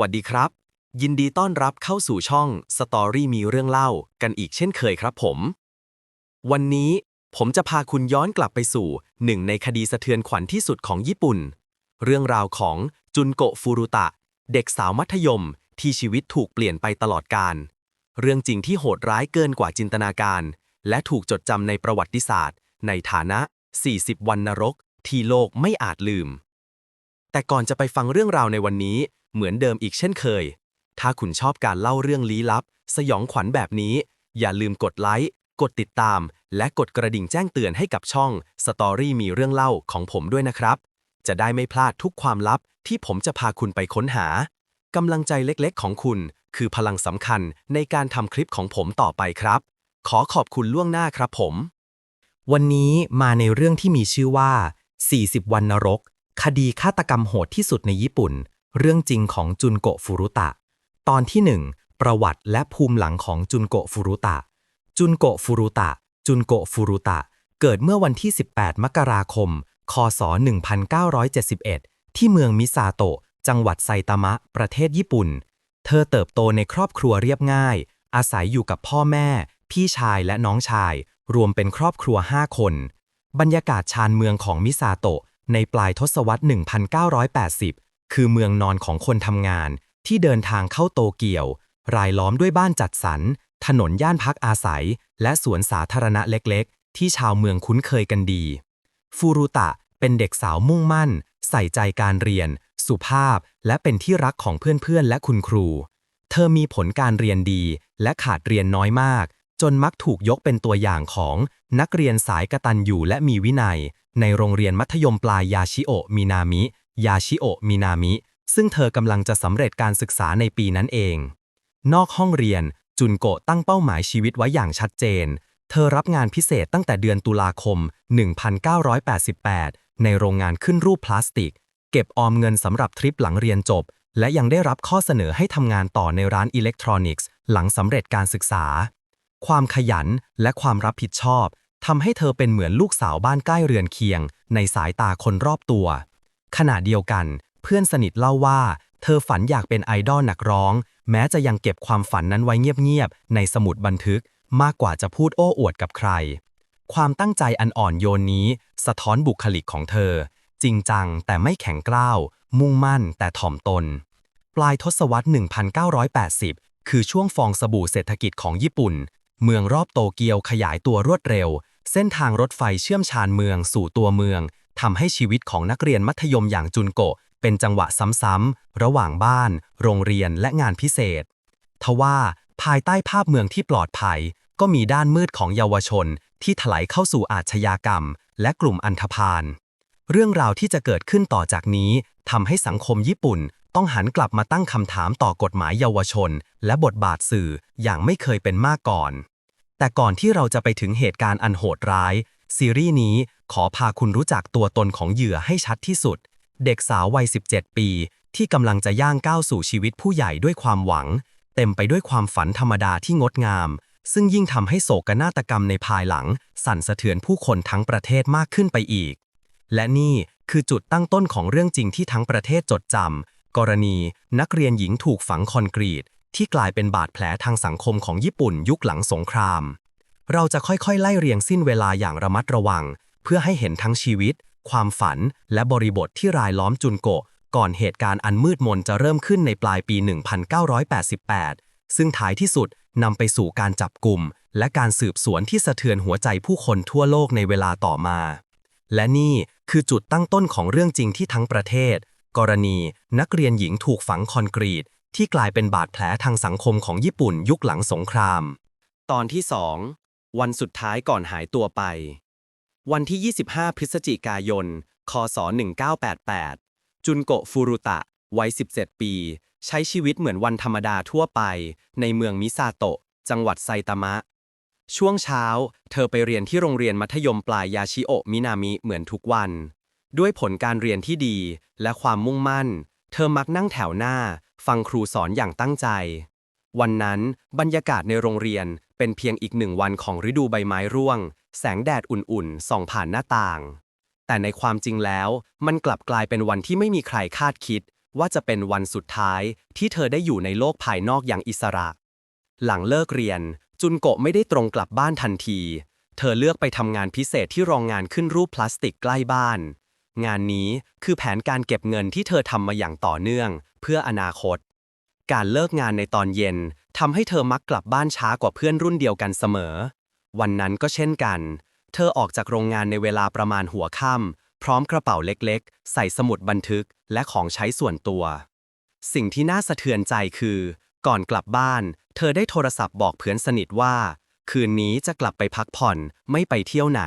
วัสดีครับ ยินดีต้อนรับเข้าสู่ช่อง Story มีเรื่องเล่ากันอีกเช่นเคยครับผม วันนี้ผมจะพาคุณย้อนกลับไปสู่หนึ่งในคดีสะเทือนขวัญที่สุดของญี่ปุ่น เรื่องราวของจุนโกะฟูรุตะ เด็กสาวมัธยมที่ชีวิตถูกเปลี่ยนไปตลอดกาลเรื่องจริงที่โหดร้ายเกินกว่าจินตนาการ และถูกจดจำในประวัติศาสตร์ ในฐานะ 40 วันนรก ที่โลกไม่อาจลืม แต่ก่อนจะไปฟังเรื่องราวในวันนี้ เหมือนเดิมอีกเช่นเคย ถ้าคุณชอบการเล่าเรื่องลี้ลับ สยองขวัญแบบนี้ อย่าลืมกดไลค์ กดติดตาม และกดกระดิ่งแจ้งเตือนให้กับช่อง Story มีเรื่องเล่าของผมด้วยนะครับ จะได้ไม่พลาดทุกความลับที่ผมจะพาคุณไปค้นหากำลังใจเล็กๆ ของคุณ คือพลังสำคัญในการทำคลิปของผมต่อไปครับ ขอขอบคุณล่วงหน้าครับผม วันนี้มาในเรื่องที่มีชื่อว่า 40 วันนรก คดีฆาตกรรมโหดที่สุดในญี่ปุ่น เรื่องจริงของจุนโกะฟูรุตะ ตอนที่ 1 ประวัติและภูมิหลังของจุนโกะฟูรุตะ จุนโกะฟูรุตะ จุนโกะฟูรุตะ เกิดเมื่อวันที่ 18 มกราคม คศ 1971 ที่เมืองมิซาโตะ จังหวัดไซตามะ ประเทศญี่ปุ่น เธอเติบโตในครอบครัวเรียบง่าย อาศัยอยู่กับพ่อแม่ พี่ชายและน้องชาย รวมเป็นครอบครัว 5 คน บรรยากาศชานเมืองของมิซาโตะในปลายทศวรรษ 1980 คือเมืองนอนของคนทำงาน ที่เดินทางเข้าโตเกียว รายล้อมด้วยบ้านจัดสรร ถนนย่านพักอาศัย และสวนสาธารณะเล็กๆ ที่ชาวเมืองคุ้นเคยกันดี ฟูรุตะเป็นเด็กสาวมุ่งมั่น ใส่ใจการเรียน สุภาพ และเป็นที่รักของเพื่อนๆ และคุณครู เธอมีผลการเรียนดี และขาดเรียนน้อยมาก จนมักถูกยกเป็นตัวอย่างของนักเรียนสายกตัญญูและมีวินัย ในโรงเรียนมัธยมปลายยาชิโอะมินามิ ยาชิโอะมินามิ ซึ่งเธอกำลังจะสำเร็จการศึกษาในปีนั้นเอง นอกห้องเรียนจุนโกะตั้งเป้าหมายชีวิตไว้อย่างชัดเจน เธอรับงานพิเศษตั้งแต่เดือนตุลาคม 1988 ในโรงงานขึ้นรูปพลาสติก เก็บออมเงินสำหรับทริปหลังเรียนจบ และยังได้รับข้อเสนอให้ทำงานต่อในร้านอิเล็กทรอนิกส์ หลังสำเร็จการศึกษา ความขยันและความรับผิดชอบทำให้เธอเป็นเหมือนลูกสาวบ้านใกล้เรือนเคียง ในสายตาคนรอบตัว ขณะเดียวกัน เพื่อนสนิทเล่าว่า เธอฝันอยากเป็นไอดอลนักร้อง แม้จะยังเก็บความฝันนั้นไว้เงียบๆในสมุดบันทึก มากกว่าจะพูดโอ้อวดกับใคร ความตั้งใจอันอ่อนโยนนี้ สะท้อนบุคลิกของเธอ จริงจังแต่ไม่แข็งกร้าว มุ่งมั่นแต่ถ่อมตน ปลายทศวรรษ 1980 คือช่วงฟองสบู่เศรษฐกิจของญี่ปุ่น เมืองรอบโตเกียวขยายตัวรวดเร็ว เส้นทางรถไฟเชื่อมชานเมืองสู่ตัวเมือง ทำให้ชีวิตของนักเรียนมัธยมอย่างจุนโกะเป็นจังหวะซ้ำๆ ระหว่างบ้าน โรงเรียนและงานพิเศษ ทว่าภายใต้ภาพเมืองที่ปลอดภัย ก็มีด้านมืดของเยาวชนที่ถลายเข้าสู่อาชญากรรม และกลุ่มอันธพาล เรื่องราวที่จะเกิดขึ้นต่อจากนี้ทำให้สังคมญี่ปุ่นต้องหันกลับมาตั้งคำถามต่อกฎหมายเยาวชน และบทบาทสื่ออย่างไม่เคยเป็นมาก่อน แต่ก่อนที่เราจะไปถึงเหตุการณ์อันโหดร้าย ซีรีส์นี้ ขอพาคุณรู้จักตัวตนของเหยื่อให้ชัดที่สุด เด็กสาววัย 17 ปี ที่กำลังจะย่างก้าวสู่ชีวิตผู้ใหญ่ด้วยความหวัง เต็มไปด้วยความฝันธรรมดาที่งดงาม ซึ่งยิ่งทำให้โศกนาฏกรรมในภายหลัง สั่นสะเทือนผู้คนทั้งประเทศมากขึ้นไปอีก และนี่คือจุดตั้งต้นของเรื่องจริงที่ทั้งประเทศจดจำกรณีนักเรียนหญิงถูกฝังคอนกรีต ที่กลายเป็นบาดแผลทางสังคมของญี่ปุ่นยุคหลังสงคราม เราจะค่อยๆ ไล่เรียงสิ้นเวลาอย่างระมัดระวัง เพื่อให้เห็นทั้งชีวิต ความฝัน และบริบทที่รายล้อมจุนโกะ ก่อนเหตุการณ์อันมืดมนจะเริ่มขึ้นในปลายปี 1988 ซึ่งท้ายที่สุดนำไปสู่การจับกลุ่ม และการสืบสวนที่สะเทือนหัวใจผู้คนทั่วโลกในเวลาต่อมา และนี่คือจุดตั้งต้นของเรื่องจริงที่ทั้งประเทศ กรณี นักเรียนหญิงถูกฝังคอนกรีต ที่กลายเป็นบาดแผลทางสังคมของญี่ปุ่นยุคหลังสงคราม ตอนที่ 2 วันสุดท้ายก่อนหายตัวไป วันที่ 25 พฤศจิกายน คศ 1988 จุนโกะฟูรุตะ วัย 17 ปี ใช้ชีวิตเหมือนวันธรรมดาทั่วไป ในเมืองมิซาโตะ จังหวัดไซตามะ ช่วงเช้า เธอไปเรียนที่โรงเรียนมัธยมปลายยาชิโอะมินามิเหมือนทุกวัน ด้วยผลการเรียนที่ดีและความมุ่งมั่น เธอมักนั่งแถวหน้า ฟังครูสอนอย่างตั้งใจ วันนั้นบรรยากาศในโรงเรียน เป็นเพียงอีกหนึ่งวันของฤดูใบไม้ร่วง แสงแดดอุ่นๆ ส่องผ่านหน้าต่าง แต่ในความจริงแล้วมันกลับกลายเป็นวันที่ไม่มีใครคาดคิด ว่าจะเป็นวันสุดท้ายที่เธอได้อยู่ในโลกภายนอกอย่างอิสระ หลังเลิกเรียน จุนโกะไม่ได้ตรงกลับบ้านทันที เธอเลือกไปทำงานพิเศษที่โรงงานขึ้นรูปพลาสติกใกล้บ้าน งานนี้คือแผนการเก็บเงินที่เธอทำมาอย่างต่อเนื่อง เพื่ออนาคต การเลิกงานในตอนเย็น ทำให้เธอมักกลับบ้านช้ากว่าเพื่อนรุ่นเดียวกันเสมอ วันนั้นก็เช่นกัน เธอออกจากโรงงานในเวลาประมาณหัวค่ำพร้อมกระเป๋าเล็กๆ ใส่สมุดบันทึกและของใช้ส่วนตัว สิ่งที่น่าสะเทือนใจคือ ก่อนกลับบ้าน เธอได้โทรศัพท์บอกเพื่อนสนิทว่า คืนนี้จะกลับไปพักผ่อนไม่ไปเที่ยวไหน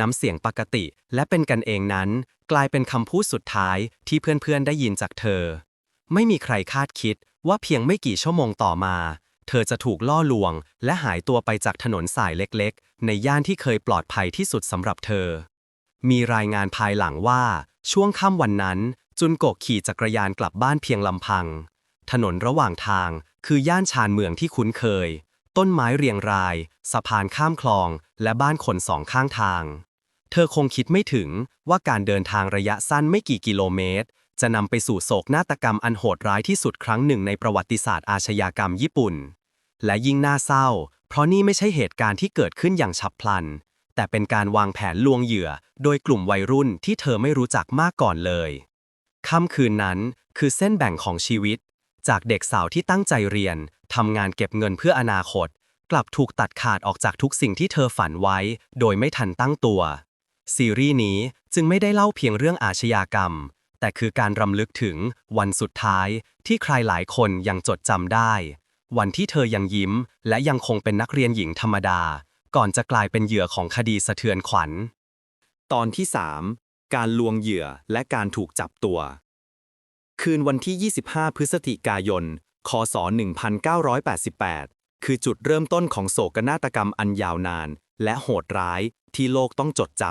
น้ำเสียงปกติและเป็นกันเองนั้น กลายเป็นคำพูดสุดท้ายที่เพื่อนๆได้ยินจากเธอ ไม่มีใครคาดคิด ว่าเพียงไม่กี่ชั่วโมงต่อมา เธอจะถูกล่อลวง และหายตัวไปจากถนนสายเล็กๆ ในย่านที่เคยปลอดภัยที่สุดสำหรับเธอ มีรายงานภายหลังว่า ช่วงค่ำวันนั้น จุนโกะขี่จักรยานกลับบ้านเพียงลำพัง ถนนระหว่างทางคือย่านชานเมืองที่คุ้นเคย ต้นไม้เรียงราย สะพานข้ามคลอง และบ้านคนสองข้างทาง เธอคงคิดไม่ถึงว่าการเดินทางระยะสั้นไม่กี่กิโลเมตร จะนำไปสู่โศกนาฏกรรมอันโหดร้ายที่สุดครั้งหนึ่งในประวัติศาสตร์อาชญากรรมญี่ปุ่น และยิ่งน่าเศร้า เพราะนี่ไม่ใช่เหตุการณ์ที่เกิดขึ้นอย่างฉับพลัน แต่เป็นการวางแผนลวงเหยื่อ โดยกลุ่มวัยรุ่นที่เธอไม่รู้จักมาก่อนเลยค่ำคืนนั้นคือเส้นแบ่งของชีวิต จากเด็กสาวที่ตั้งใจเรียนทำงานเก็บเงินเพื่ออนาคต กลับถูกตัดขาดออกจากทุกสิ่งที่เธอฝันไว้ โดยไม่ทันตั้งตัว ซีรีส์นี้จึงไม่ได้เล่าเพียงเรื่องอาชญากรรม แต่คือการรำลึกถึงวันสุดท้ายที่ใครหลายคนยังจดจำได้ วันที่เธอยังยิ้ม และยังคงเป็นนักเรียนหญิงธรรมดา ก่อนจะกลายเป็นเหยื่อของคดีสะเทือนขวัญ ตอนที่ 3 การลวงเหยื่อและการถูกจับตัว คืนวันที่ 25 พฤศจิกายน คศ 1988 คือจุดเริ่มต้นของโศกนาฏกรรมอันยาวนาน และโหดร้ายที่โลกต้องจดจ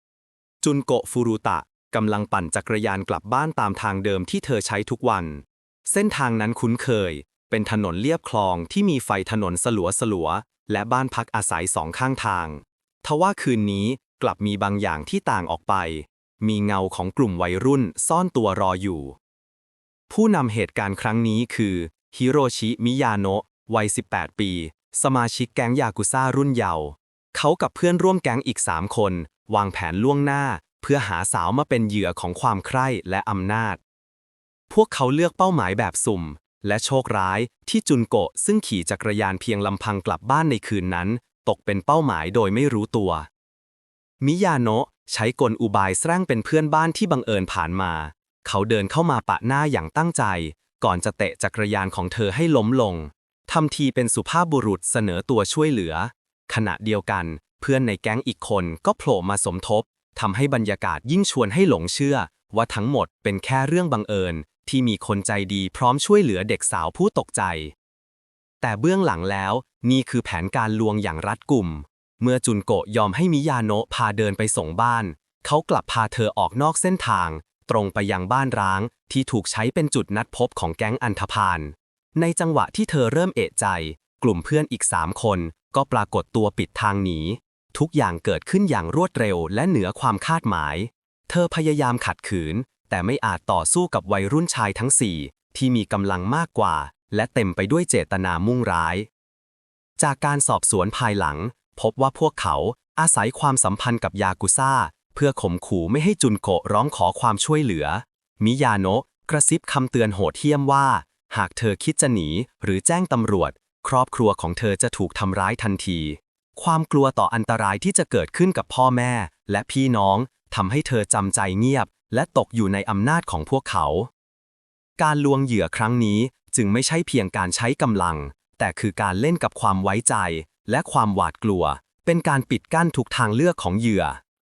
ำจุนโกะฟูรุตะ กำลังปั่นจักรยานกลับบ้านตามทางเดิมที่เธอใช้ทุกวัน เส้นทางนั้นคุ้นเคย เป็นถนนเลียบคลองที่มีไฟถนนสลัวสลัวๆและบ้านพักอาศัยสองข้างทาง ทว่าคืนนี้กลับมีบางอย่างที่ต่างออกไป มีเงาของกลุ่มวัยรุ่นซ่อนตัวรออยู่ ผู้นำเหตุการณ์ครั้งนี้คือฮิโรชิ มิยาโนะวัย 18 ปี สมาชิกแก๊งยากุซ่ารุ่นเยาว์เขากับเพื่อนร่วมแก๊งอีก 3 คน วางแผนล่วงหน้า เพื่อหาสาวมาเป็นเหยื่อของความใคร่และอำนาจ พวกเขาเลือกเป้าหมายแบบสุ่ม และโชคร้ายที่จุนโกะซึ่งขี่จักรยานเพียงลำพังกลับบ้านในคืนนั้น ตกเป็นเป้าหมายโดยไม่รู้ตัว มิยาโนะใช้กลอุบายแสร้งเป็นเพื่อนบ้านที่บังเอิญผ่านมา เขาเดินเข้ามาปะหน้าอย่างตั้งใจ ก่อนจะเตะจักรยานของเธอให้ล้มลงทำทีเป็นสุภาพบุรุษเสนอตัวช่วยเหลือ ขณะเดียวกัน เพื่อนในแก๊งอีกคนก็โผล่มาสมทบ ทำให้บรรยากาศยิ่งชวนให้หลงเชื่อ ว่าทั้งหมดเป็นแค่เรื่องบังเอิญ ที่มีคนใจดีพร้อมช่วยเหลือเด็กสาวผู้ตกใจ แต่เบื้องหลังแล้วนี่คือแผนการลวงอย่างรัดกุม เมื่อจุนโกะยอมให้มิยาโนะพาเดินไปส่งบ้าน เขากลับพาเธอออกนอกเส้นทาง ตรงไปยังบ้านร้าง ที่ถูกใช้เป็นจุดนัดพบของแก๊งอันธพาลในจังหวะที่เธอเริ่มเอะใจ กลุ่มเพื่อนอีกสามคนก็ปรากฏตัวปิดทางหนี ทุกอย่างเกิดขึ้นอย่างรวดเร็วและเหนือความคาดหมาย เธอพยายามขัดขืน แต่ไม่อาจต่อสู้กับวัยรุ่นชายทั้งสี่ที่มีกำลังมากกว่า และเต็มไปด้วยเจตนามุ่งร้าย จากการสอบสวนภายหลัง พบว่าพวกเขาอาศัยความสัมพันธ์กับยากุซ่า เพื่อข่มขู่ไม่ให้จุนโกะร้องขอความช่วยเหลือ มิยาโนะกระซิบคำเตือนโหดเหี้ยมว่า หากเธอคิดจะหนีหรือแจ้งตำรวจ ครอบครัวของเธอจะถูกทำร้ายทันที ความกลัวต่ออันตรายที่จะเกิดขึ้นกับพ่อแม่ และพี่น้องทำให้เธอจำใจเงียบ และตกอยู่ในอำนาจของพวกเขา การลวงเหยื่อครั้งนี้จึงไม่ใช่เพียงการใช้กำลัง แต่คือการเล่นกับความไว้ใจ และความหวาดกลัว เป็นการปิดกั้นทุกทางเลือกของเหยื่อ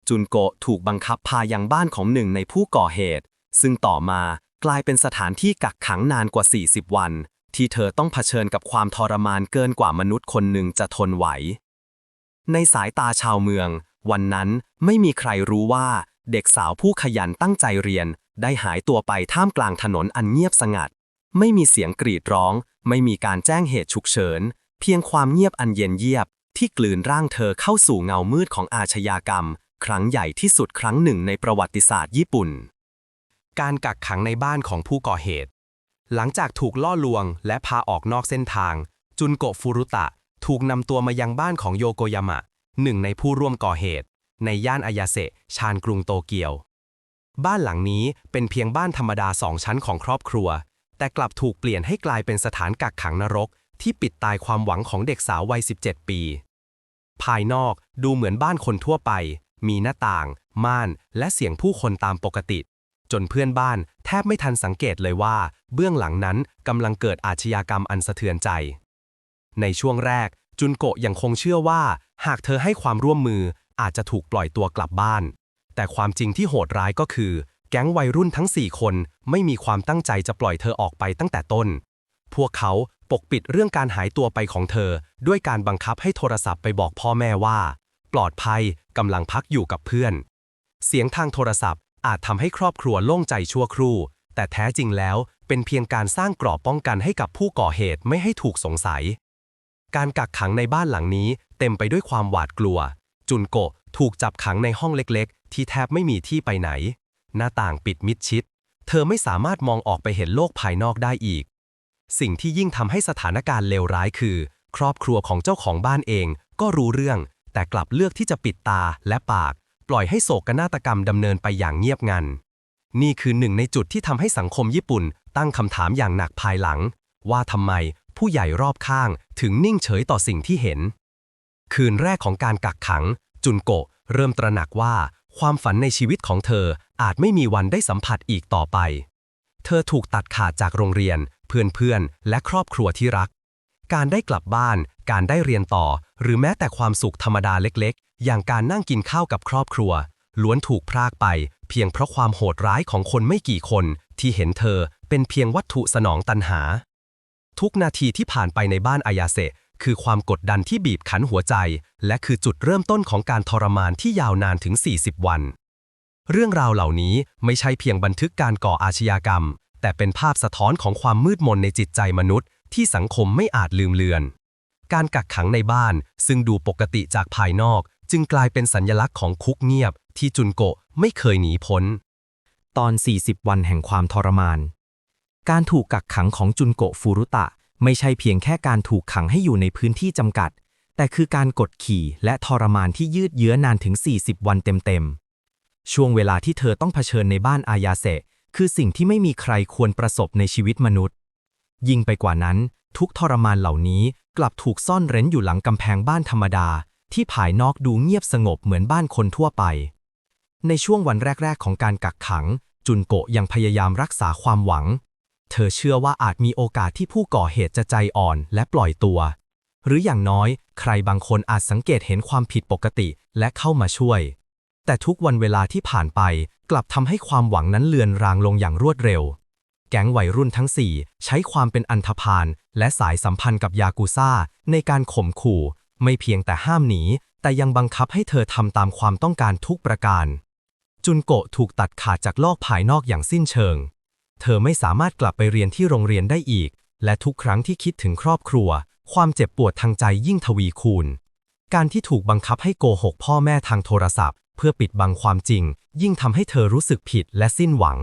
จุนโกะถูกบังคับพายังบ้านของหนึ่งในผู้ก่อเหตุ ซึ่งต่อมากลายเป็นสถานที่กักขังนานกว่า 40 วัน ที่เธอต้องเผชิญกับความทรมานเกินกว่ามนุษย์คนหนึ่งจะทนไหว ในสายตาชาวเมือง วันนั้นไม่มีใครรู้ว่า เด็กสาวผู้ขยันตั้งใจเรียน ได้หายตัวไปท่ามกลางถนนอันเงียบสงัด ไม่มีเสียงกรีดร้อง ไม่มีการแจ้งเหตุฉุกเฉิน เพียงความเงียบอันเย็นเยียบ ที่กลืนร่างเธอเข้าสู่เงามืดของอาชญากรรม ครั้งใหญ่ที่สุดครั้งหนึ่งในประวัติศาสตร์ญี่ปุ่น การกักขังในบ้านของผู้ก่อเหตุ หลังจากถูกล่อลวงและพาออกนอกเส้นทาง จุนโกฟูรุตะ ถูกนำตัวมายังบ้านของโยโกยามะหนึ่งในผู้ร่วมก่อเหตุ ในย่านอายาเซชานกรุงโตเกียว บ้านหลังนี้เป็นเพียงบ้านธรรมดาสองชั้นของครอบครัว แต่กลับถูกเปลี่ยนให้กลายเป็นสถานกักขังนรก ที่ปิดตายความหวังของเด็กสาววัย 17 ปี ภายนอกดูเหมือนบ้านคนทั่วไป มีหน้าต่าง ม่าน และเสียงผู้คนตามปกติ จนเพื่อนบ้านแทบไม่ทันสังเกตเลยว่า เบื้องหลังนั้นกำลังเกิดอาชญากรรมอันสะเทือนใจ ในช่วงแรก จุนโกะยังคงเชื่อว่า หากเธอให้ความร่วมมืออาจจะถูกปล่อยตัวกลับบ้าน แต่ความจริงที่โหดร้ายก็คือ แก๊งวัยรุ่นทั้ง 4 คนไม่มีความตั้งใจจะปล่อยเธอออกไปตั้งแต่ต้น พวกเขาปกปิดเรื่องการหายตัวไปของเธอ ด้วยการบังคับให้โทรศัพท์ไปบอกพ่อแม่ว่า ปลอดภัยกำลังพักอยู่กับเพื่อน เสียงทางโทรศัพท์อาจทำให้ครอบครัวโล่งใจชั่วครู่ แต่แท้จริงแล้วเป็นเพียงการสร้างกรอบป้องกันให้กับผู้ก่อเหตุไม่ให้ถูกสงสัย การกักขังในบ้านหลังนี้เต็มไปด้วยความหวาดกลัว จุนโกะถูกจับขังในห้องเล็กๆ ที่แทบไม่มีที่ไปไหน หน้าต่างปิดมิดชิด เธอไม่สามารถมองออกไปเห็นโลกภายนอกได้อีก สิ่งที่ยิ่งทำให้สถานการณ์เลวร้ายคือ ครอบครัวของเจ้าของบ้านเองก็รู้เรื่อง แต่กลับเลือกที่จะปิดตาและปาก ปล่อยให้โศกนาฏกรรมดำเนินไปอย่างเงียบงัน นี่คือหนึ่งในจุดที่ทำให้สังคมญี่ปุ่น ตั้งคำถามอย่างหนักภายหลัง ว่าทำไม ผู้ใหญ่รอบข้างถึงนิ่งเฉยต่อสิ่งที่เห็น คืนแรกของการกักขัง จุนโกะเริ่มตระหนักว่า ความฝันในชีวิตของเธออาจไม่มีวันได้สัมผัสอีกต่อไป เธอถูกตัดขาดจากโรงเรียน เพื่อนๆ และครอบครัวที่รัก การได้กลับบ้าน การได้เรียนต่อ หรือแม้แต่ความสุขธรรมดาเล็กๆ อย่างการนั่งกินข้าวกับครอบครัว ล้วนถูกพรากไป เพียงเพราะความโหดร้ายของคนไม่กี่คนที่เห็นเธอเป็นเพียงวัตถุสนองตันหา ทุกนาทีที่ผ่านไปในบ้านอายาเซคือความกดดันที่บีบคั้นหัวใจ และคือจุดเริ่มต้นของการทรมานที่ยาวนานถึง 40 วัน เรื่องราวเหล่านี้ไม่ใช่เพียงบันทึกการก่ออาชญากรรม แต่เป็นภาพสะท้อนของความมืดมนในจิตใจมนุษย์ ที่สังคมไม่อาจลืมเลือน การกักขังในบ้าน ซึ่งดูปกติจากภายนอก จึงกลายเป็นสัญลักษณ์ของคุกเงียบ ที่จุนโกะไม่เคยหนีพ้น ตอน 40 วันแห่งความทรมาน การถูกกักขังของจุนโกะฟูรุตะ ไม่ใช่เพียงแค่การถูกขังให้อยู่ในพื้นที่จำกัด แต่คือการกดขี่และทรมานที่ยืดเยื้อนานถึง 40 วันเต็มๆ ช่วงเวลาที่เธอต้องเผชิญในบ้านอายาเซะคือสิ่งที่ไม่มีใครควรประสบในชีวิตมนุษย์ ยิ่งไปกว่านั้น ทุกทรมานเหล่านี้กลับถูกซ่อนเร้นอยู่หลังกำแพงบ้านธรรมดา ที่ภายนอกดูเงียบสงบเหมือนบ้านคนทั่วไป ในช่วงวันแรก ๆ ของการกักขัง จุนโกะยังพยายามรักษาความหวัง เธอเชื่อว่าอาจมีโอกาสที่ผู้ก่อเหตุจะใจอ่อนและปล่อยตัว หรืออย่างน้อย ใครบางคนอาจสังเกตเห็นความผิดปกติและเข้ามาช่วย แต่ทุกวันเวลาที่ผ่านไปกลับทำให้ความหวังนั้นเลือนรางลงอย่างรวดเร็ว แก๊งวัยรุ่นทั้ง4ใช้ความเป็นอันธพาลและสายสัมพันธ์กับยากูซ่าในการข่มขู่ ไม่เพียงแต่ห้ามหนีแต่ยังบังคับให้เธอทำตามความต้องการทุกประการ จุนโกะถูกตัดขาดจากโลกภายนอกอย่างสิ้นเชิง เธอไม่สามารถกลับไปเรียนที่โรงเรียนได้อีก และทุกครั้งที่คิดถึงครอบครัว ความเจ็บปวดทางใจยิ่งทวีคูณ การที่ถูกบังคับให้โกหกพ่อแม่ทางโทรศัพท์ เพื่อปิดบังความจริง ยิ่งทำให้เธอรู้สึกผิดและสิ้นหวัง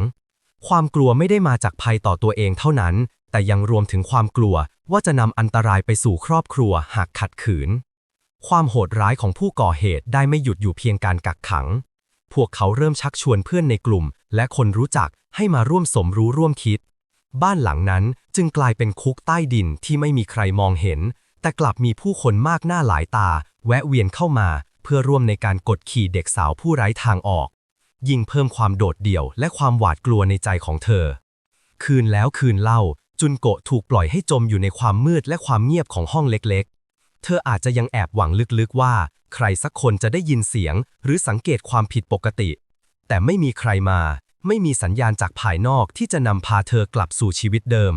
ความกลัวไม่ได้มาจากภัยต่อตัวเองเท่านั้น แต่ยังรวมถึงความกลัวว่าจะนำอันตรายไปสู่ครอบครัวหากขัดขืน ความโหดร้ายของผู้ก่อเหตุได้ไม่หยุดอยู่เพียงการกักขัง พวกเขาเริ่มชักชวนเพื่อนในกลุ่ม และคนรู้จักให้มาร่วมสมรู้ร่วมคิด บ้านหลังนั้นจึงกลายเป็นคุกใต้ดินที่ไม่มีใครมองเห็น แต่กลับมีผู้คนมากหน้าหลายตา แวะเวียนเข้ามา เพื่อร่วมในการกดขี่เด็กสาวผู้ไร้ทางออก ยิ่งเพิ่มความโดดเดี่ยวและความหวาดกลัวในใจของเธอ คืนแล้วคืนเล่าจุนโกะถูกปล่อยให้จมอยู่ในความมืดและความเงียบของห้องเล็ก เธออาจจะยังแอบหวังลึกๆว่า ใครสักคนจะได้ยินเสียง หรือสังเกตความผิดปกติ แต่ไม่มีใครมา ไม่มีสัญญาณจากภายนอกที่จะนำพาเธอกลับสู่ชีวิตเดิม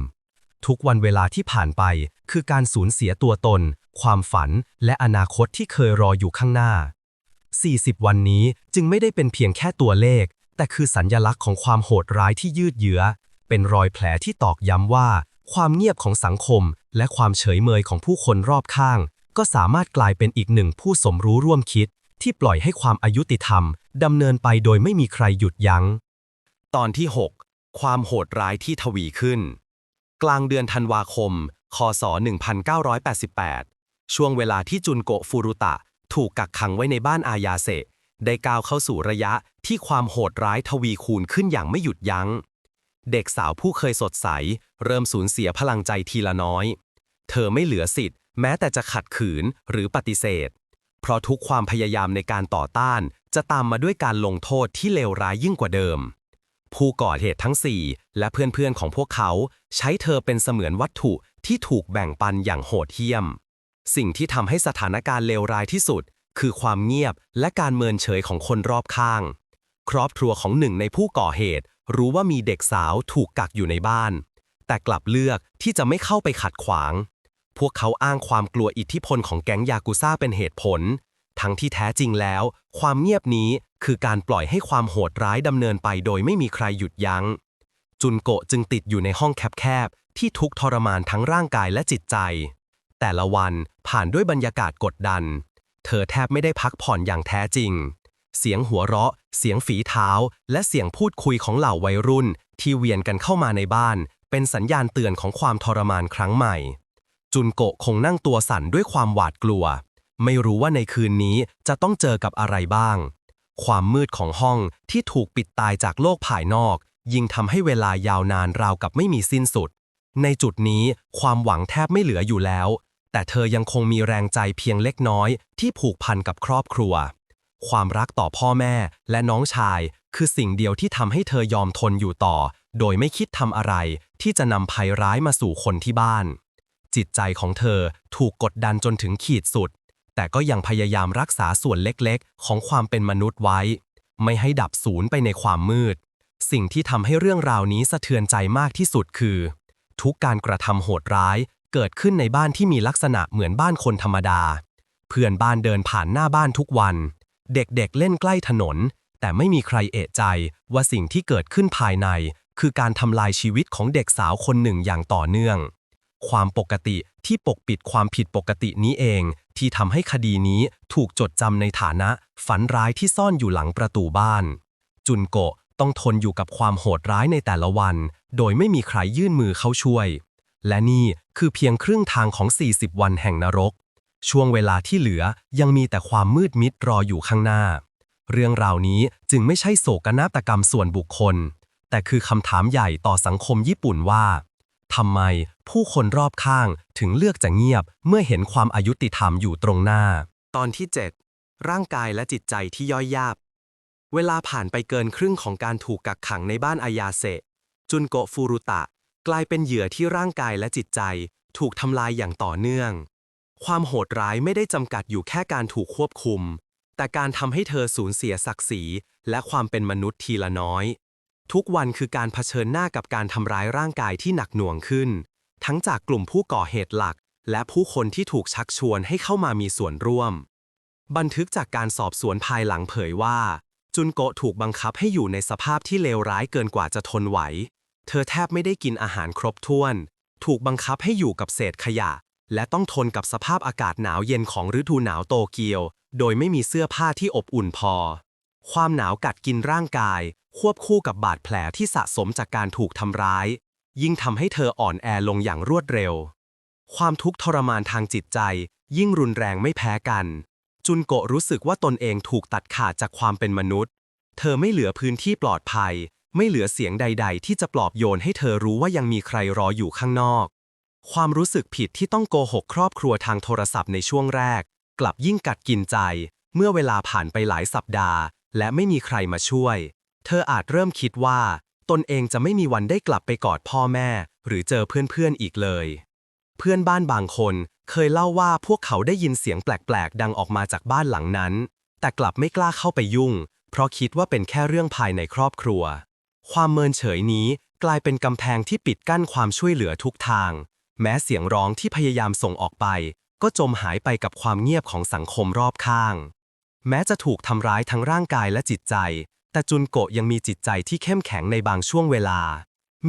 ทุกวันเวลาที่ผ่านไป คือการสูญเสียตัวตน ความฝัน และอนาคตที่เคยรออยู่ข้างหน้า 40 วันนี้จึงไม่ได้เป็นเพียงแค่ตัวเลข แต่คือสัญญลักษณ์ของความโหดร้ายที่ยืดเยื้อ เป็นรอยแผลที่ตอกย้ำว่า ความเงียบของสังคม และความเฉยเมยของผู้คนรอบข้าง ก็สามารถกลายเป็นอีกหนึ่งผู้สมรู้ร่วมคิด ที่ปล่อยให้ความอายุติธรรมดำเนินไปโดยไม่มีใครหยุดยัง้ง ตอนที่ความโหดร้ายที่ทวีขึ้น กลางเดือนธันวาคม คศ 1988 ช่วงเวลาที่จุนโกฟูรุตะ ถูกกักขังไว้ในบ้านอาญาเซะได้ก้าวเข้าสู่ระยะที่ความโหดร้ายทวีคูณขึ้นอย่างไม่หยุดยัง้ง เด็กสาวผู้เคยสดใส เริ่มสูญเสียพลังใจทีละน้อย เธอไม่เหลือสิทธิ์ แม้แต่จะขัดขืนหรือปฏิเสธ เพราะทุกความพยายามในการต่อต้าน จะตามมาด้วยการลงโทษที่เลวร้ายยิ่งกว่าเดิม ผู้ก่อเหตุทั้ง 4 และเพื่อนๆของพวกเขา ใช้เธอเป็นเสมือนวัตถุที่ถูกแบ่งปันอย่างโหดเหี้ยม สิ่งที่ทำให้สถานการณ์เลวร้ายที่สุด คือความเงียบและการเมินเฉยของคนรอบข้าง ครอบครัวของหนึ่งในผู้ก่อเหตุ รู้ว่ามีเด็กสาวถูกกักอยู่ในบ้าน แต่กลับเลือกที่จะไม่เข้าไปขัดขวาง พวกเขาอ้างความกลัวอิทธิพลของแก๊งยากุซ่าเป็นเหตุผล ทั้งที่แท้จริงแล้ว ความเงียบนี้คือการปล่อยให้ความโหดร้ายดำเนินไปโดยไม่มีใครหยุดยัง้ง จุนโกะจึงติดอยู่ในห้องแคบๆ ที่ทุกทรมานทั้งร่างกายและจิตใจ แต่ละวันผ่านด้วยบรรยากาศกดดัน เธอแทบไม่ได้พักผ่อนอย่างแท้จริง เสียงหัวเราะ เสียงฝีเท้า และเสียงพูดคุยของเหล่าวัยรุ่น ที่เวียนกันเข้ามาในบ้าน เป็นสัญญาณเตือนของความทรมานครั้งใหม่ จุนโกะคงนั่งตัวสั่นด้วยความหวาดกลัว ไม่รู้ว่าในคืนนี้จะต้องเจอกับอะไรบ้าง ความมืดของห้องที่ถูกปิดตายจากโลกภายนอก ยิ่งทำให้เวลายาวนานราวกับไม่มีสิ้นสุด ในจุดนี้ความหวังแทบไม่เหลืออยู่แล้ว แต่เธอยังคงมีแรงใจเพียงเล็กน้อยที่ผูกพันกับครอบครัว ความรักต่อพ่อแม่และน้องชาย คือสิ่งเดียวที่ทำให้เธอยอมทนอยู่ต่อ โดยไม่คิดทำอะไรที่จะนำภัยร้ายมาสู่คนที่บ้าน จิตใจของเธอถูกกดดันจนถึงขีดสุด แต่ก็ยังพยายามรักษาส่วนเล็กๆ ของความเป็นมนุษย์ไว้ ไม่ให้ดับสูญไปในความมืด สิ่งที่ทำให้เรื่องราวนี้สะเทือนใจมากที่สุดคือ ทุกการกระทำโหดร้ายเกิดขึ้นในบ้านที่มีลักษณะเหมือนบ้านคนธรรมดา เพื่อนบ้านเดินผ่านหน้าบ้านทุกวัน เด็กๆเเล่นใกล้ถนน แต่ไม่มีใครเอะใจว่าสิ่งที่เกิดขึ้นภายใน คือการทำลายชีวิตของเด็กสาวคนหนึ่งอย่างต่อเนื่อง ความปกติที่ปกปิดความผิดปกตินี้เอง ที่ทำให้คดีนี้ถูกจดจำในฐานะฝันร้ายที่ซ่อนอยู่หลังประตูบ้าน จุนโกะต้องทนอยู่กับความโหดร้ายในแต่ละวัน โดยไม่มีใครยื่นมือเข้าช่วย และนี่คือเพียงครึ่งทางของ 40 วันแห่งนรก ช่วงเวลาที่เหลือยังมีแต่ความมืดมิดรออยู่ข้างหน้า เรื่องราวนี้จึงไม่ใช่โศกนาฏกรรมส่วนบุคคล แต่คือคำถามใหญ่ต่อสังคมญี่ปุ่นว่าทำไม ผู้คนรอบข้างถึงเลือกจะเงียบเมื่อเห็นความอายุติธรรมอยู่ตรงหน้า ตอนที่ 7 ร่างกายและจิตใจที่ย่อยยาบเวลาผ่านไปเกินครึ่งของการถูกกักขังในบ้านอายาเซจุนโกฟูรุตะ กลายเป็นเหยื่อที่ร่างกายและจิตใจ ถูกทำลายอย่างต่อเนื่อง ความโหดร้ายไม่ได้จำกัดอยู่แค่การถูกควบคุม แต่การทำให้เธอสูญเสียศักดิ์ศรี และความเป็นมนุษย์ทีละน้อยทุกวันคือการเผชิญหน้ากับการทำร้ายร่างกายที่หนักหน่วงขึ้น ทั้งจากกลุ่มผู้ก่อเหตุหลัก และผู้คนที่ถูกชักชวนให้เข้ามามีส่วนร่วม บันทึกจากการสอบสวนภายหลังเผยว่า จุนโกะถูกบังคับให้อยู่ในสภาพที่เลวร้ายเกินกว่าจะทนไหว เธอแทบไม่ได้กินอาหารครบถ้วน ถูกบังคับให้อยู่กับเศษขยะ และต้องทนกับสภาพอากาศหนาวเย็นของฤดูหนาวโตเกียว โดยไม่มีเสื้อผ้าที่อบอุ่นพอ ความหนาวกัดกินร่างกาย ควบคู่กับบาดแผลที่สะสมจากการถูกทำร้าย ยิ่งทำให้เธออ่อนแอลงอย่างรวดเร็ว ความทุกข์ทรมานทางจิตใจ ยิ่งรุนแรงไม่แพ้กัน จุนโกะรู้สึกว่าตนเองถูกตัดขาดจากความเป็นมนุษย์ เธอไม่เหลือพื้นที่ปลอดภัย ไม่เหลือเสียงใด ๆ ที่จะปลอบโยนให้เธอรู้ว่ายังมีใครรออยู่ข้างนอก ความรู้สึกผิดที่ต้องโกหกครอบครัวทางโทรศัพท์ในช่วงแรก กลับยิ่งกัดกินใจ เมื่อเวลาผ่านไปหลายสัปดาห์ และไม่มีใครมาช่วย เธออาจเริ่มคิดว่า ตนเองจะไม่มีวันได้กลับไปกอดพ่อแม่ หรือเจอเพื่อนๆอีกเลย เพื่อนบ้านบางคนเคยเล่าว่าพวกเขาได้ยินเสียงแปลกๆ ดังออกมาจากบ้านหลังนั้น แต่กลับไม่กล้าเข้าไปยุ่ง เพราะคิดว่าเป็นแค่เรื่องภายในครอบครัว ความเมินเฉยนี้กลายเป็นกำแพงที่ปิดกั้นความช่วยเหลือทุกทาง แม้เสียงร้องที่พยายามส่งออกไป ก็จมหายไปกับความเงียบของสังคมรอบข้าง แม้จะถูกทำร้ายทั้งร่างกายและจิตใจ แต่จุนโกะยังมีจิตใจที่เข้มแข็งในบางช่วงเวลา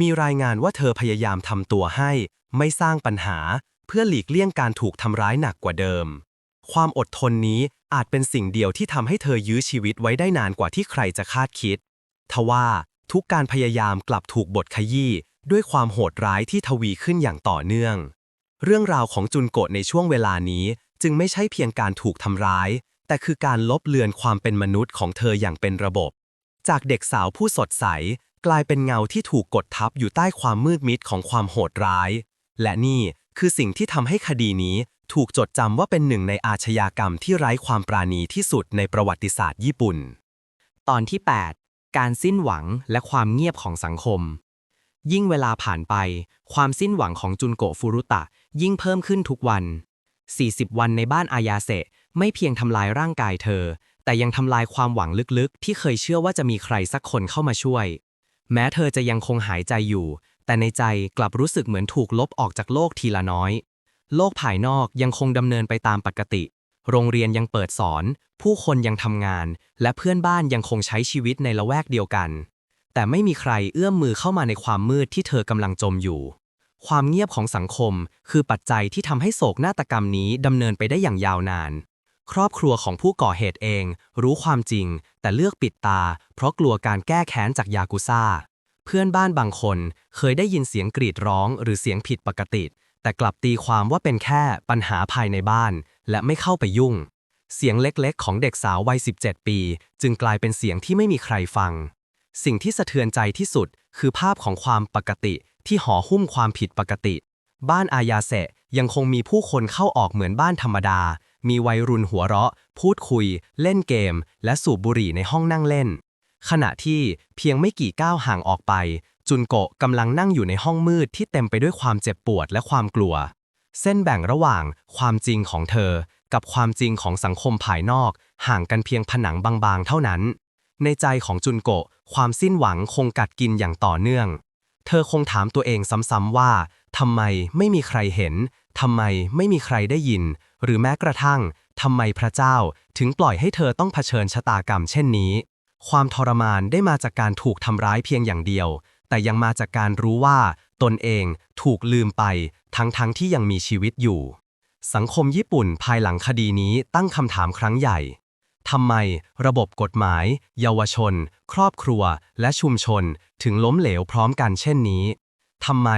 มีรายงานว่าเธอพยายามทำตัวให้ ไม่สร้างปัญหา เพื่อหลีกเลี่ยงการถูกทำร้ายหนักกว่าเดิม ความอดทนนี้อาจเป็นสิ่งเดียวที่ทำให้เธอยื้อชีวิตไว้ได้นานกว่าที่ใครจะคาดคิด ทว่าทุกการพยายามกลับถูกบทขยี้ด้วยความโหดร้ายที่ทวีขึ้นอย่างต่อเนื่อง เรื่องราวของจุนโกะในช่วงเวลานี้จึงไม่ใช่เพียงการถูกทำร้าย แต่คือการลบเลือนความเป็นมนุษย์ของเธออย่างเป็นระบบ จากเด็กสาวผู้สดใส กลายเป็นเงาที่ถูกกดทับอยู่ใต้ความมืดมิดของความโหดร้าย และนี่คือสิ่งที่ทำให้คดีนี้ถูกจดจำว่าเป็นหนึ่งในอาชญากรรมที่ไร้ความปราณีที่สุดในประวัติศาสตร์ญี่ปุ่น ตอนที่ 8 การสิ้นหวังและความเงียบของสังคม ยิ่งเวลาผ่านไป ความสิ้นหวังของจุนโกฟูรุตะ ยิ่งเพิ่มขึ้นทุกวัน 40 วันในบ้านอายาเซะไม่เพียงทำลายร่างกายเธอ แต่ยังทำลายความหวังลึกๆ ที่เคยเชื่อว่าจะมีใครสักคนเข้ามาช่วย แม้เธอจะยังคงหายใจอยู่ แต่ในใจกลับรู้สึกเหมือนถูกลบออกจากโลกทีละน้อย โลกภายนอกยังคงดำเนินไปตามปกติ โรงเรียนยังเปิดสอน ผู้คนยังทำงาน และเพื่อนบ้านยังคงใช้ชีวิตในละแวกเดียวกัน แต่ไม่มีใครเอื้อมมือเข้ามาในความมืดที่เธอกำลังจมอยู่ ความเงียบของสังคมคือปัจจัยที่ทำให้โศกนาฏกรรมนี้ดำเนินไปได้อย่างยาวนาน ครอบครัวของผู้ก่อเหตุเอง รู้ความจริง แต่เลือกปิดตา เพราะกลัวการแก้แค้นจากยากุซ่า เพื่อนบ้านบางคนเคยได้ยินเสียงกรีดร้องหรือเสียงผิดปกติ แต่กลับตีความว่าเป็นแค่ปัญหาภายในบ้าน และไม่เข้าไปยุ่ง เสียงเล็กๆ ของเด็กสาววัย 17 ปี จึงกลายเป็นเสียงที่ไม่มีใครฟัง สิ่งที่สะเทือนใจที่สุด คือภาพของความปกติที่ห่อหุ้มความผิดปกติ บ้านอายาเซะยังคงมีผู้คนเข้าออกเหมือนบ้านธรรมดา มีวัยรุ่นหัวเราะ พูดคุย เล่นเกม และสูบบุหรี่ในห้องนั่งเล่น ขณะที่เพียงไม่กี่ก้าวห่างออกไป จุนโกะกำลังนั่งอยู่ในห้องมืดที่เต็มไปด้วยความเจ็บปวดและความกลัว เส้นแบ่งระหว่างความจริงของเธอ กับความจริงของสังคมภายนอก ห่างกันเพียงผนังบางๆ เท่านั้น ในใจของจุนโกะความสิ้นหวังคงกัดกินอย่างต่อเนื่อง เธอคงถามตัวเองซ้ำๆว่าทำไมไม่มีใครเห็น ทำไมไม่มีใครได้ยิน หรือแม้กระทั่งทำไมพระเจ้าถึงปล่อยให้เธอต้องเผชิญชะตากรรมเช่นนี้ ความทรมานได้มาจากการถูกทำร้ายเพียงอย่างเดียว แต่ยังมาจากการรู้ว่า ตนเองถูกลืมไป ทั้งๆทที่ยังมีชีวิตอยู่ สังคมญี่ปุ่นภายหลังคดีนี้ตั้งคำถามครั้งใหญ่ทำไมระบบกฎหมาย เยาวชน ครอบครัว และชุมชน ถึงล้มเหลวพร้อมกันเช่นนี้ทำไม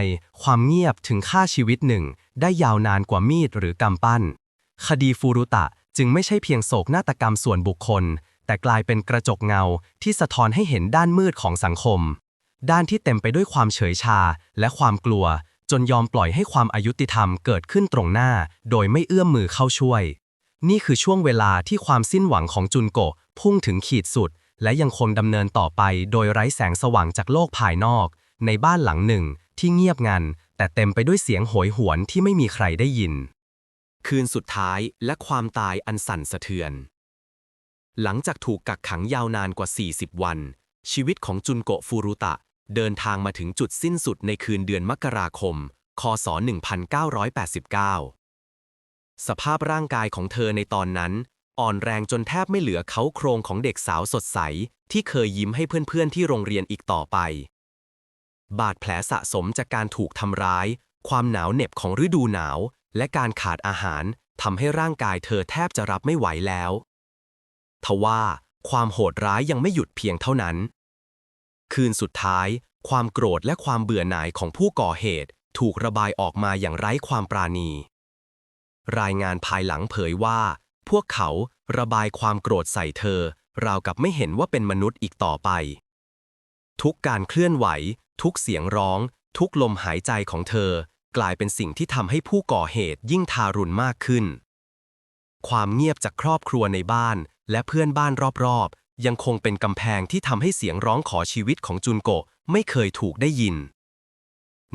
ความเงียบถึงฆ่าชีวิตหนึ่ง ได้ยาวนานกว่ามีดหรือกำปั้น คดีฟูรุตะจึงไม่ใช่เพียงโศกนาฏกรรมส่วนบุคคล แต่กลายเป็นกระจกเงาที่สะท้อนให้เห็นด้านมืดของสังคม ด้านที่เต็มไปด้วยความเฉยชาและความกลัว จนยอมปล่อยให้ความอายุติธรรมเกิดขึ้นตรงหน้า โดยไม่เอื้อมมือเข้าช่วย นี่คือช่วงเวลาที่ความสิ้นหวังของจุนโกะพุ่งถึงขีดสุด และยังคงดำเนินต่อไปโดยไร้แสงสว่างจากโลกภายนอก ในบ้านหลังหนึ่ง ที่เงียบงัน แต่เต็มไปด้วยเสียงโหยหวนที่ไม่มีใครได้ยิน คืนสุดท้ายและความตายอันสั่นสะเทือน หลังจากถูกกักขังยาวนานกว่า 40 วัน ชีวิตของจุนโกะฟูรุตะ เดินทางมาถึงจุดสิ้นสุดในคืนเดือนมกราคม คศ 1989 สภาพร่างกายของเธอในตอนนั้น อ่อนแรงจนแทบไม่เหลือเขาโครงของเด็กสาวสดใส ที่เคยยิ้มให้เพื่อนๆที่โรงเรียนอีกต่อไป บาดแผลสะสมจากการถูกทำร้าย ความหนาวเหน็บของฤดูหนาว และการขาดอาหารทำให้ร่างกายเธอแทบจะรับไม่ไหวแล้ว ทว่าความโหดร้ายยังไม่หยุดเพียงเท่านั้น คืนสุดท้าย ความโกรธและความเบื่อหน่ายของผู้ก่อเหตุ ถูกระบายออกมาอย่างไร้ความปราณี รายงานภายหลังเผยว่า พวกเขาระบายความโกรธใส่เธอ ราวกับไม่เห็นว่าเป็นมนุษย์อีกต่อไป ทุกการเคลื่อนไหว ทุกเสียงร้อง ทุกลมหายใจของเธอ กลายเป็นสิ่งที่ทำให้ผู้ก่อเหตุยิ่งทารุณมากขึ้น ความเงียบจากครอบครัวในบ้าน และเพื่อนบ้านรอบๆ ยังคงเป็นกำแพงที่ทำให้เสียงร้องขอชีวิตของจุนโกะไม่เคยถูกได้ยิน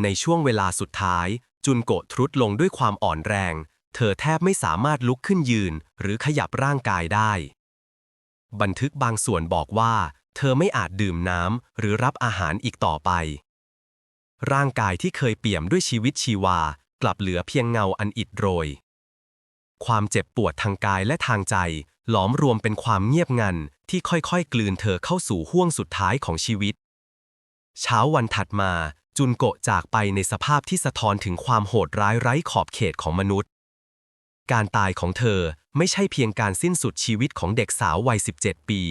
ในช่วงเวลาสุดท้าย จุนโกะทรุดลงด้วยความอ่อนแรง เธอแทบไม่สามารถลุกขึ้นยืน หรือขยับร่างกายได้ บันทึกบางส่วนบอกว่า เธอไม่อาจดื่มน้ำหรือรับอาหารอีกต่อไป ร่างกายที่เคยเปี่ยมด้วยชีวิตชีวากลับเหลือเพียงเงาอันอิดโรย ความเจ็บปวดทางกายและทางใจ หลอมรวมเป็นความเงียบงันที่ค่อยๆ กลืนเธอเข้าสู่ห้วงสุดท้ายของชีวิต เช้าวันถัดมาจุนโกะจากไปในสภาพที่สะท้อนถึงความโหดร้ายไร้ขอบเขตของมนุษย์ การตายของเธอไม่ใช่เพียงการสิ้นสุดชีวิตของเด็กสาววัย 17 ปี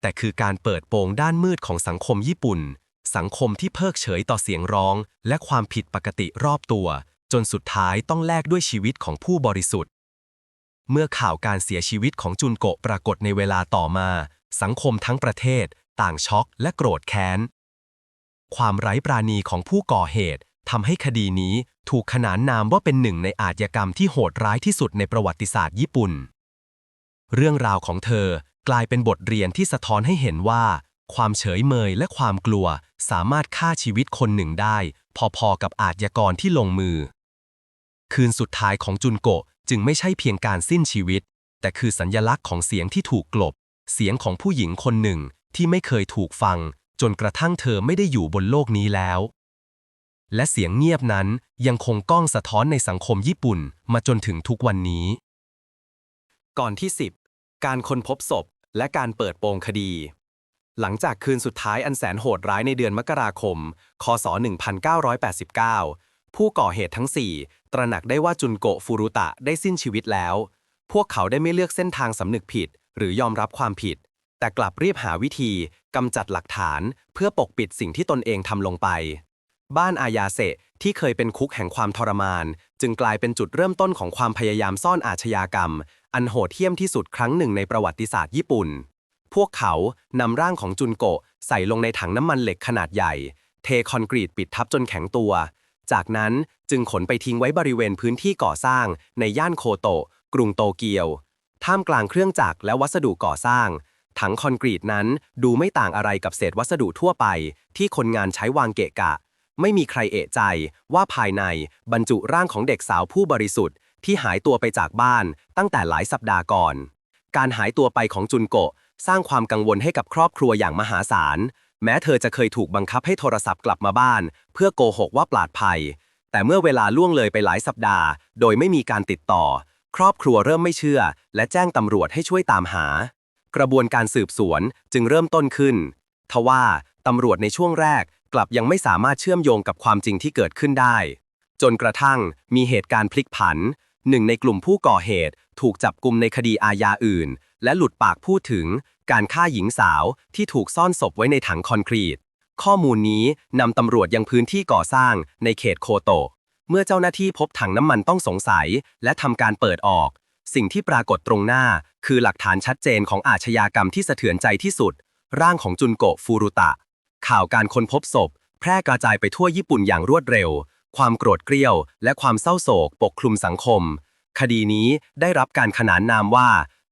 แต่คือการเปิดโปงด้านมืดของสังคมญี่ปุ่น สังคมที่เพิกเฉยต่อเสียงร้อง และความผิดปกติรอบตัว จนสุดท้ายต้องแลกด้วยชีวิตของผู้บริสุทธิ์ เมื่อข่าวการเสียชีวิตของจุนโกะปรากฏในเวลาต่อมา สังคมทั้งประเทศ ต่างช็อกและโกรธแค้น ความไร้ปราณีของผู้ก่อเหตุทำให้คดีนี้ถูกขนานนามว่าเป็นหนึ่งในอาชญากรรมที่โหดร้ายที่สุดในประวัติศาสตร์ญี่ปุ่น เรื่องราวของเธอ กลายเป็นบทเรียนที่สะท้อนให้เห็นว่า ความเฉยเมยและความกลัวสามารถฆ่าชีวิตคนหนึ่งได้ พอๆกับอาชญากรที่ลงมือ คืนสุดท้ายของจุนโกะจึงไม่ใช่เพียงการสิ้นชีวิต แต่คือสัญญลักษณ์ของเสียงที่ถูกกลบ เสียงของผู้หญิงคนหนึ่งที่ไม่เคยถูกฟัง จนกระทั่งเธอไม่ได้อยู่บนโลกนี้แล้ว และเสียงเงียบนั้นยังคงก้องสะท้อนในสังคมญี่ปุ่นมาจนถึงทุกวันนี้ ก่อนที่ 10 การค้นพบศพ และการเปิดโปงคดี หลังจากคืนสุดท้ายอันแสนโหดร้ายในเดือนมกราคม คศ 1989 ผู้ก่อเหตุทั้ง 4 ตระหนักได้ว่าจุนโกฟูรุตะได้สิ้นชีวิตแล้ว พวกเขาได้ไม่เลือกเส้นทางสำนึกผิด หรือยอมรับความผิด แต่กลับรีบหาวิธีกำจัดหลักฐานเพื่อปกปิดสิ่งที่ตนเองทำลงไป บ้านอายาเซะที่เคยเป็นคุกแห่งความทรมาน จึงกลายเป็นจุดเริ่มต้นของความพยายามซ่อนอาชญากรรม อันโหดเหี้ยมที่สุดครั้งหนึ่งในประวัติศาสตร์ญี่ปุ่น พวกเขานำร่างของจุนโกะใส่ลงในถังน้ำมันเหล็กขนาดใหญ่ เทคอนกรีตปิดทับจนแข็งตัว จากนั้นจึงขนไปทิ้งไว้บริเวณพื้นที่ก่อสร้าง ในย่านโคโตะ กรุงโตเกียว ท่ามกลางเครื่องจักรและวัสดุก่อสร้าง ถังคอนกรีตนั้นดูไม่ต่างอะไรกับเศษวัสดุทั่วไป ที่คนงานใช้วางเกะกะ ไม่มีใครเอะใจว่าภายในบรรจุร่างของเด็กสาวผู้บริสุทธิ์ ที่หายตัวไปจากบ้านตั้งแต่หลายสัปดาห์ก่อน การหายตัวไปของจุนโกะสร้างความกังวลให้กับครอบครัวอย่างมหาศาล แม้เธอจะเคยถูกบังคับให้โทรศัพท์กลับมาบ้าน เพื่อโกหกว่าปลอดภัย แต่เมื่อเวลาล่วงเลยไปหลายสัปดาห์ โดยไม่มีการติดต่อ ครอบครัวเริ่มไม่เชื่อ และแจ้งตำรวจให้ช่วยตามหา กระบวนการสืบสวนจึงเริ่มต้นขึ้น ทว่าตำรวจในช่วงแรกกลับยังไม่สามารถเชื่อมโยงกับความจริงที่เกิดขึ้นได้ จนกระทั่งมีเหตุการณ์พลิกผัน หนึ่งในกลุ่มผู้ก่อเหตุถูกจับกลุ่มในคดีอาญาอื่น และหลุดปากพูดถึงการฆ่าหญิงสาวที่ถูกซ่อนศพไว้ในถังคอนกรีต ข้อมูลนี้นำตำรวจยังพื้นที่ก่อสร้างในเขตโคโต เมื่อเจ้าหน้าที่พบถังน้ำมันต้องสงสัย และทำการเปิดออก สิ่งที่ปรากฏตรงหน้า คือหลักฐานชัดเจนของอาชญากรรมที่สะเทือนใจที่สุด ร่างของจุนโกะฟูรุตะ ข่าวการค้นพบศพ แพร่กระจายไปทั่วญี่ปุ่นอย่างรวดเร็ว ความโกรธเกรี้ยว และความเศร้าโศกปกคลุมสังคม คดีนี้ได้รับการขนานนามว่า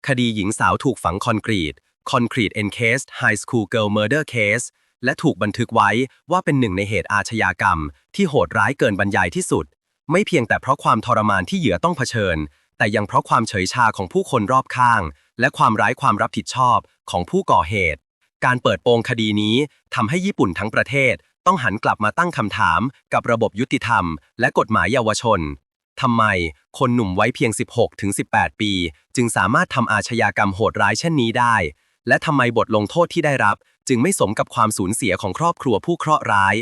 คดีหญิงสาวถูกฝังคอนกรีต Concrete Encased High School Girl Murder Case และถูกบันทึกไว้ว่าเป็นหนึ่งในเหตุอาชญากรรม ที่โหดร้ายเกินบรรยายที่สุด ไม่เพียงแต่เพราะความทรมานที่เหยื่อต้องเผชิญ แต่ยังเพราะความเฉยชาของผู้คนรอบข้าง และความร้ายความรับผิดชอบของผู้ก่อเหตุ การเปิดโปงคดีนี้ทำให้ญี่ปุ่นทั้งประเทศ ต้องหันกลับมาตั้งคำถามกับระบบยุติธรรม และกฎหมายเยาวชนทำไมคนหนุ่มไว้เพียง 16-18 ปี จึงสามารถทำอาชญากรรมโหดร้ายเช่นนี้ได้ และทำไมบทลงโทษที่ได้รับ จึงไม่สมกับความสูญเสียของครอบครัวผู้เคราะห์ร้าย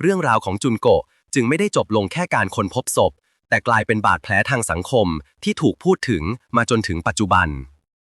เรื่องราวของจุนโกะจึงไม่ได้จบลงแค่การค้นพบศพ แต่กลายเป็นบาดแผลทางสังคมที่ถูกพูดถึงมาจนถึงปัจจุบัน